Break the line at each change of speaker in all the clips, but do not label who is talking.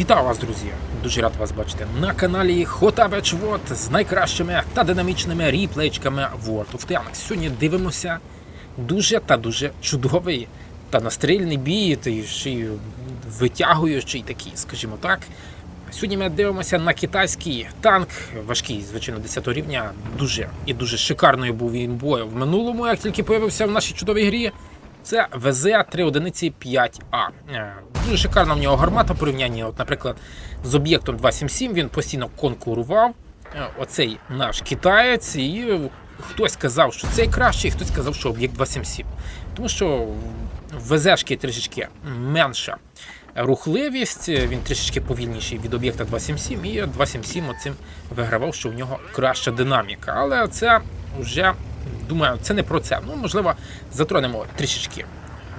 Вітаю вас, друзі! Дуже рад вас бачити на каналі Хотабеч Вот з найкращими та динамічними ріплейчками World of Tanks. Сьогодні дивимося дуже та дуже чудовий та настрільний бій, та ще й витягуючий такий, скажімо так. Сьогодні ми дивимося на китайський танк, важкий, звичайно, 10 рівня. Дуже і дуже шикарною був він бою в минулому, як тільки появився в нашій чудовій грі. Це ВЗ 3 одиниці 5А. Е, Дуже шикарна в нього гармата в порівнянні, от, наприклад, з об'єктом 277 він постійно конкурував. Е, Оцей наш китаєць, і хтось казав, що цей кращий, хтось казав, що об'єкт 277. Тому що ВЗшки трішечки менша рухливість, він трішечки повільніший від об'єкта 277, і 277 оцим вигравав, що в нього краща динаміка. Але це вже думаю, це не про це. Ну, можливо, затронемо трішечки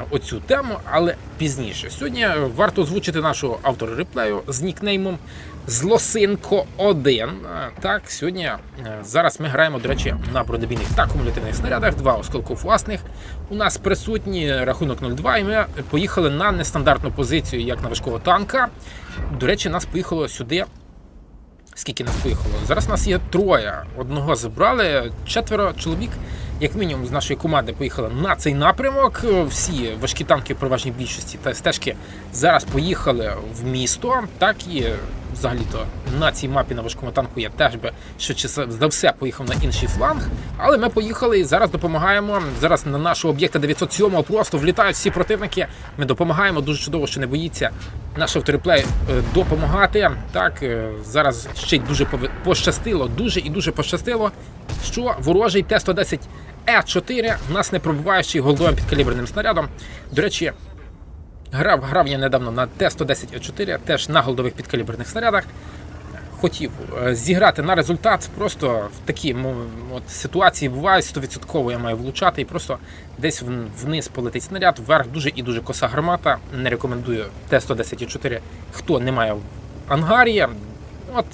оцю тему, але пізніше. Сьогодні варто озвучити нашого автора реплею з нікнеймом Злосинко 1. Так, сьогодні е, зараз ми граємо, до речі, на бронебійних та кумулятивних снарядах, два осколків власних. У нас присутні рахунок 0-2, і ми поїхали на нестандартну позицію, як на важкого танка. До речі, нас поїхало сюди Скільки нас поїхало? Зараз нас є троє. Одного забрали, четверо чоловік, як мінімум, з нашої команди поїхали на цей напрямок. Всі важкі танки в переважній більшості та стежки зараз поїхали в місто. Так і взагалі-то на цій мапі на важкому танку я теж би швидше за все поїхав на інший фланг. Але ми поїхали і зараз допомагаємо. Зараз на нашого об'єкта 907 просто влітають всі противники. Ми допомагаємо. Дуже чудово, що не боїться наш авториплей е, допомагати. Так е, зараз ще й дуже пощастило, дуже і дуже пощастило, що ворожий Т-110 Е4 нас не пробиваючи голдовим підкаліберним снарядом. До речі, грав, грав я недавно на Т-110 Е4, теж на голдових підкаліберних снарядах. Хотів е, зіграти на результат. Просто в такі от, ситуації бувають 100% я маю влучати і просто десь вниз полетить снаряд, вверх дуже і дуже коса гармата. Не рекомендую Т-110 хто не має в ангарі. От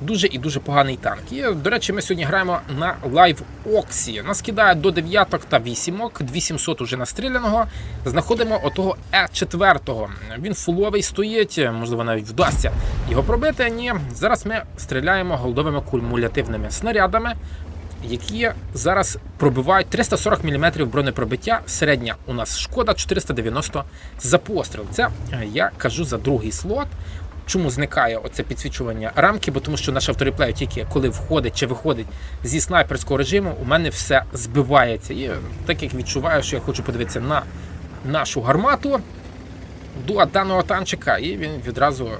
дуже і дуже поганий танк. І, до речі, ми сьогодні граємо на лайв Оксі. Нас кидають до дев'яток та вісімок, 2700 уже настріляного. Знаходимо отого Е4. Він фуловий стоїть, можливо, навіть вдасться його пробити. Ні, зараз ми стріляємо голдовими кумулятивними снарядами. Які зараз пробивають 340 мм бронепробиття. Середня у нас шкода 490 за постріл. Це е, я кажу за другий слот. Чому зникає оце підсвічування рамки? Бо тому що наш автореплей тільки коли входить чи виходить зі снайперського режиму, у мене все збивається. І так як відчуваю, що я хочу подивитися на нашу гармату до даного танчика, і він відразу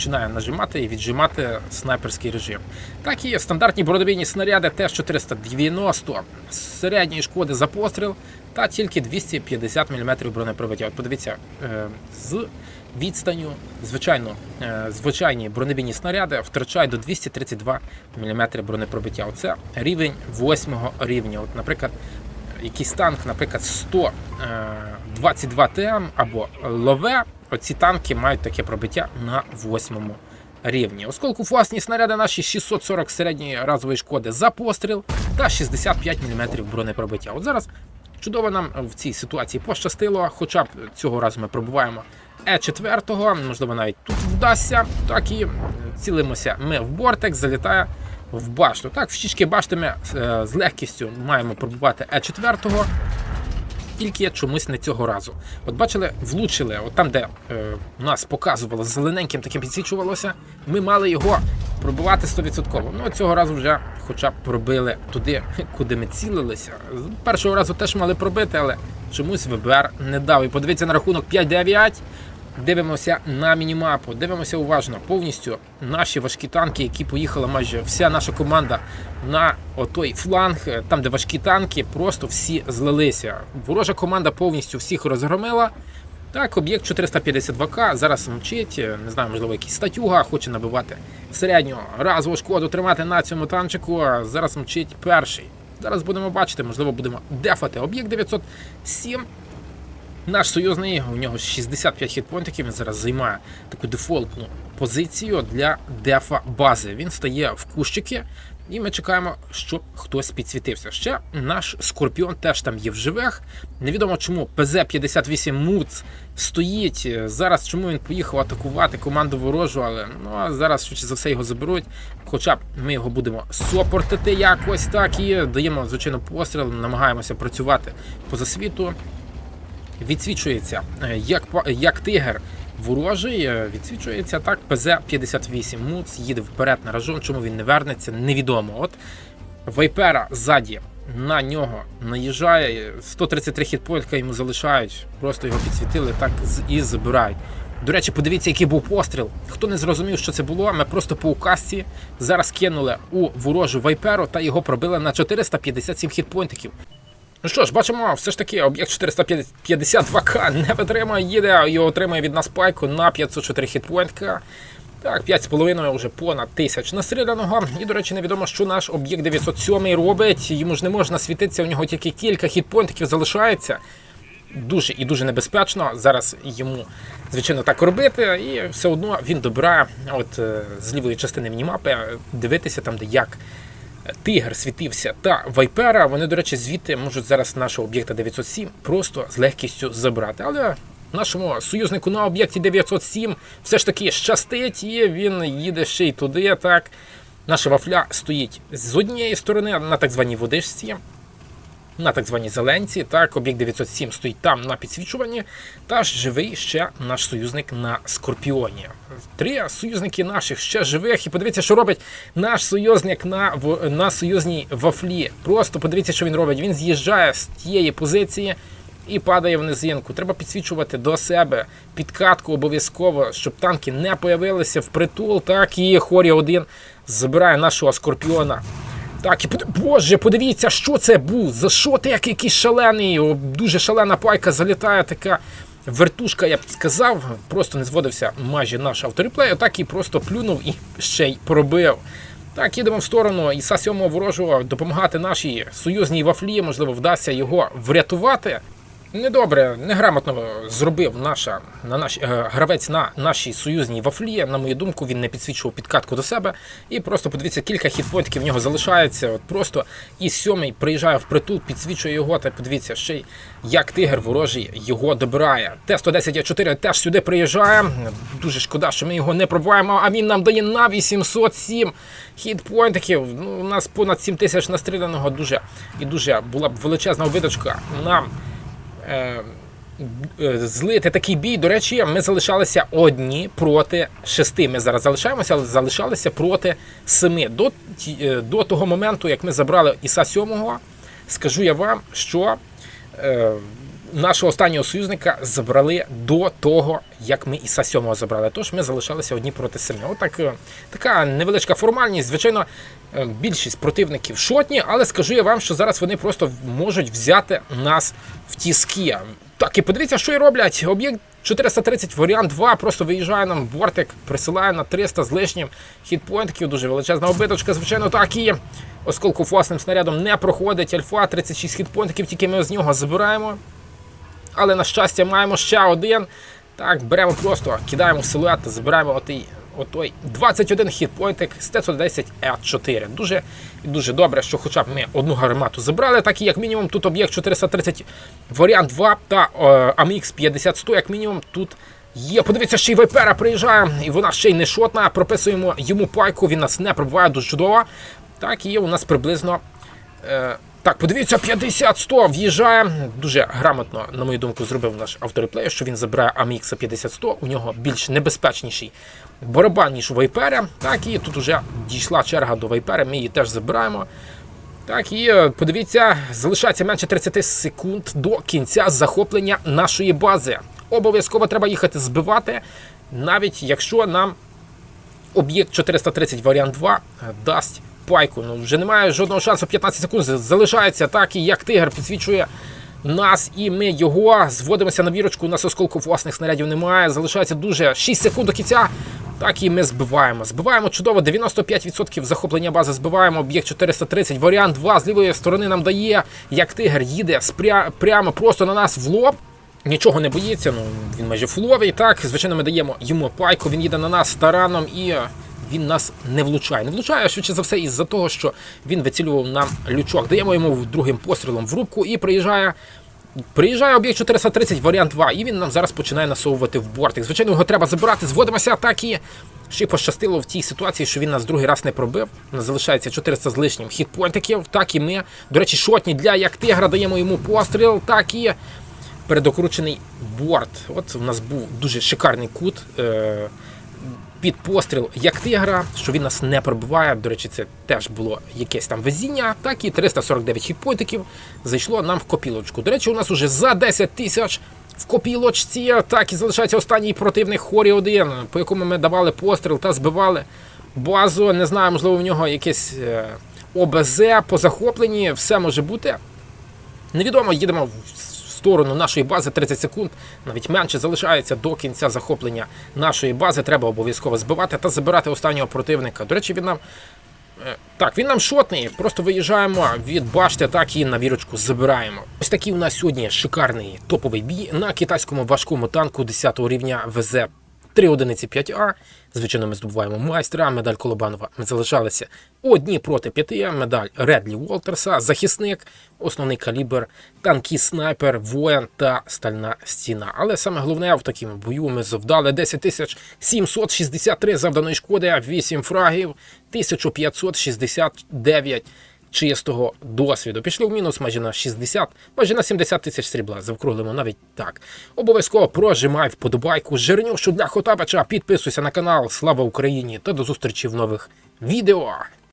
починає нажимати і віджимати снайперський режим. Так і стандартні бронебійні снаряди Т-490 середньої шкоди за постріл та тільки 250 мм бронепробиття. От подивіться, е, з відстанню, звичайно, е, звичайні бронебійні снаряди втрачають до 232 мм бронепробиття. Оце рівень 8 рівня. От, наприклад, якийсь танк, наприклад, 122 ТМ або лове, оці танки мають таке пробиття на 8 рівні. Осколку власні снаряди наші 640 середньої разової шкоди за постріл та 65 мм бронепробиття. От зараз чудово нам в цій ситуації пощастило, хоча б цього разу ми пробуваємо Е4, можливо, навіть тут вдасться. Так і цілимося ми в бортекс, залітає в башту. Так, в щічки башти ми е, з легкістю маємо пробувати Е4, тільки я чомусь не цього разу. От бачили, влучили, от там, де е, нас показувало, зелененьким таким підсвічувалося, ми мали його пробувати 100%. Ну, цього разу вже хоча б пробили туди, куди ми цілилися. Першого разу теж мали пробити, але чомусь ВБР не дав. І подивіться на рахунок 5-9. Дивимося на мінімапу, дивимося уважно повністю наші важкі танки, які поїхала майже вся наша команда на отой фланг, е, там де важкі танки, просто всі злилися. Ворожа команда повністю всіх розгромила. Так, об'єкт 452К зараз мчить, е, не знаю, можливо, якийсь статюга, хоче набивати середню разову шкоду, тримати на цьому танчику. Зараз мчить перший. Зараз будемо бачити, можливо, будемо дефати. Об'єкт 907 Наш союзний, у нього 65 хітпоінтиків, він зараз займає таку дефолтну позицію для дефа бази. Він стає в кущики, і ми чекаємо, щоб хтось підсвітився. Ще наш Скорпіон теж там є в живих. Невідомо чому ПЗ-58 Муц стоїть. Зараз чому він поїхав атакувати команду ворожу, але ну, а зараз швидше за все його заберуть. Хоча б ми його будемо сопортити якось так і даємо, звичайно, постріл, намагаємося працювати по засвіту. Відсвічується е, як, як тигр ворожий, е, відсвічується так. ПЗ-58 Муц їде вперед на ражон. Чому він не вернеться, невідомо. От Вайпера ззаді на нього наїжджає. 133 хітпоінтка йому залишають. Просто його підсвітили так і забирають. До речі, подивіться, який був постріл. Хто не зрозумів, що це було, ми просто по указці зараз кинули у ворожу вайперу та його пробили на 457 хітпоінтиків. Ну що ж, бачимо, все ж таки об'єкт 452К не витримає, їде і отримає від нас пайку на 504 хітпоінтка. Так, 5,5 вже понад тисяч настріляного. І, до речі, невідомо, що наш об'єкт 907 робить. Йому ж не можна світитися, у нього тільки кілька хітпоінтиків залишається. Дуже і дуже небезпечно зараз йому, звичайно, так робити, і все одно він добирає от е, з лівої частини мінімапи дивитися там, де як Тигр світився та Вайпера. Вони, до речі, звідти можуть зараз нашого об'єкта 907 просто з легкістю забрати. Але нашому союзнику на об'єкті 907 все ж таки щастить, і він їде ще й туди. Так, наша вафля стоїть з однієї сторони на так званій водичці. На так званій зеленці, так, об'єкт 907 стоїть там на підсвічуванні, та ж живий ще наш союзник на Скорпіоні. Три союзники наших ще живих. І подивіться, що робить наш союзник на, на союзній вафлі. Просто подивіться, що він робить. Він з'їжджає з тієї позиції і падає в низинку. Треба підсвічувати до себе підкатку обов'язково, щоб танки не появилися в притул. Так, і Хорі 1 забирає нашого скорпіона. Так, і. Боже, подивіться, що це був. За що ти як якийсь шалений? Дуже шалена пайка залітає така. Вертушка, я б сказав, просто не зводився майже наш автореплей, так і просто плюнув і ще й пробив. Так, їдемо в сторону Іса 7 ворожого допомагати нашій союзній вафлі, можливо, вдасться його врятувати. Недобре, неграмотно зробив наша, на наш, е, гравець на нашій союзній вафлі. На мою думку, він не підсвічував підкатку до себе. І просто подивіться, кілька хітпоінтів в нього залишається. От просто і сьомий приїжджає в притул, підсвічує його. Та подивіться, ще й як тигр ворожий його добирає. Т-110А4 теж сюди приїжджає. Дуже шкода, що ми його не пробуваємо, а він нам дає на 807 хітпоінтиків. Ну, у нас понад 7 тисяч настріляного дуже і дуже була б величезна обидочка нам злити такий бій. До речі, ми залишалися одні проти шести. Ми зараз залишаємося, але залишалися проти семи. До, е, до того моменту, як ми забрали Іса 7, скажу я вам, що е, нашого останнього союзника забрали до того, як ми Іса 7 забрали. Тож ми залишалися одні проти семи. Отак, е, така невеличка формальність. Звичайно, е, більшість противників шотні, але скажу я вам, що зараз вони просто можуть взяти нас в тіски. Так, і подивіться, що і роблять. Об'єкт 430 варіант 2 просто виїжджає нам бортик, присилає на 300 з лишнім хітпоінтів. Дуже величезна обидочка, звичайно, так і осколку осколкофосним снарядом не проходить. Альфа 36 хітпоінтів, тільки ми з нього забираємо. Але на щастя маємо ще один. Так, беремо просто, кидаємо силует, забираємо отий, отой 21 хітпоінтик з Т-110 Е4. Дуже і дуже добре, що хоча б ми одну гармату забрали, так і як мінімум тут об'єкт 430 варіант 2 та AMX 50 як мінімум тут є. Подивіться, ще й Вайпера приїжджає, і вона ще й не шотна. Прописуємо йому пайку, він нас не пробиває дуже чудово. Так, і у нас приблизно. Е, так, подивіться, 50-100 в'їжджає. Дуже грамотно, на мою думку, зробив наш автореплей, що він забирає AMX 50-100. У нього більш небезпечніший барабан, ніж у Вайпера. Так, і тут вже дійшла черга до Вайпера, ми її теж забираємо. Так, і е, подивіться, залишається менше 30 секунд до кінця захоплення нашої бази. Обов'язково треба їхати збивати, навіть якщо нам об'єкт 430 варіант 2 дасть пайку. Ну вже немає жодного шансу. 15 секунд залишається так, і як тигр підсвічує нас, і ми його зводимося на вірочку. У нас осколку власних снарядів немає. Залишається дуже 6 секунд до кінця. Так і ми збиваємо. Збиваємо чудово. 95% захоплення бази збиваємо. Об'єкт 430, варіант 2 з лівої сторони нам дає, як тигр їде спря... прямо просто на нас в лоб. нічого не боїться. Ну він майже фуловий. Так, звичайно, ми даємо йому пайку. Він їде на нас тараном і він нас не влучає. Не влучає швидше за все із-за того, що він вицілював нам лючок. Даємо йому другим пострілом в рубку і приїжджає. Приїжджає об'єкт 430, варіант 2, і він нам зараз починає насовувати в бортик. Звичайно, його треба забирати, зводимося так і ще й пощастило в тій ситуації, що він нас другий раз не пробив. У нас залишається 400 з лишнім хітпойнтиків. Так і ми. До речі, шотні для як тигра даємо йому постріл, так і передокручений борт. От у нас був дуже шикарний кут. Е- під постріл як тигра, що він нас не пробиває. До речі, це теж було якесь там везіння. Так і 349 хітпоінтиків зайшло нам в копілочку. До речі, у нас уже за 10 тисяч в копілочці. Так і залишається останній противник хорі 1 по якому ми давали постріл та збивали базу. Не знаю, можливо, в нього якесь е, ОБЗ по захопленні. Все може бути. Невідомо, їдемо в сторону нашої бази 30 секунд, навіть менше залишається до кінця захоплення нашої бази. Треба обов'язково збивати та забирати останнього противника. До речі, він нам. е, Так, він нам шотний, просто виїжджаємо від башти, так і на вірочку забираємо. Ось такий у нас сьогодні шикарний топовий бій на китайському важкому танку 10 рівня ВЗ 3 одиниці 5А. Звичайно, ми здобуваємо майстра, медаль Колобанова. Ми залишалися одні проти п'яти. Медаль Редлі Уолтерса, захисник, основний калібр, танкіст снайпер, воїн та стальна стіна. Але саме головне в такому бою ми завдали 10 тисяч 763 завданої шкоди, 8 фрагів, 1569 чистого досвіду. Пішли в мінус майже на 60, майже на 70 тисяч срібла. Завкруглимо навіть так. Обов'язково прожимай вподобайку, жирнюшу для Хотабача, підписуйся на канал. Слава Україні та до зустрічі в нових відео.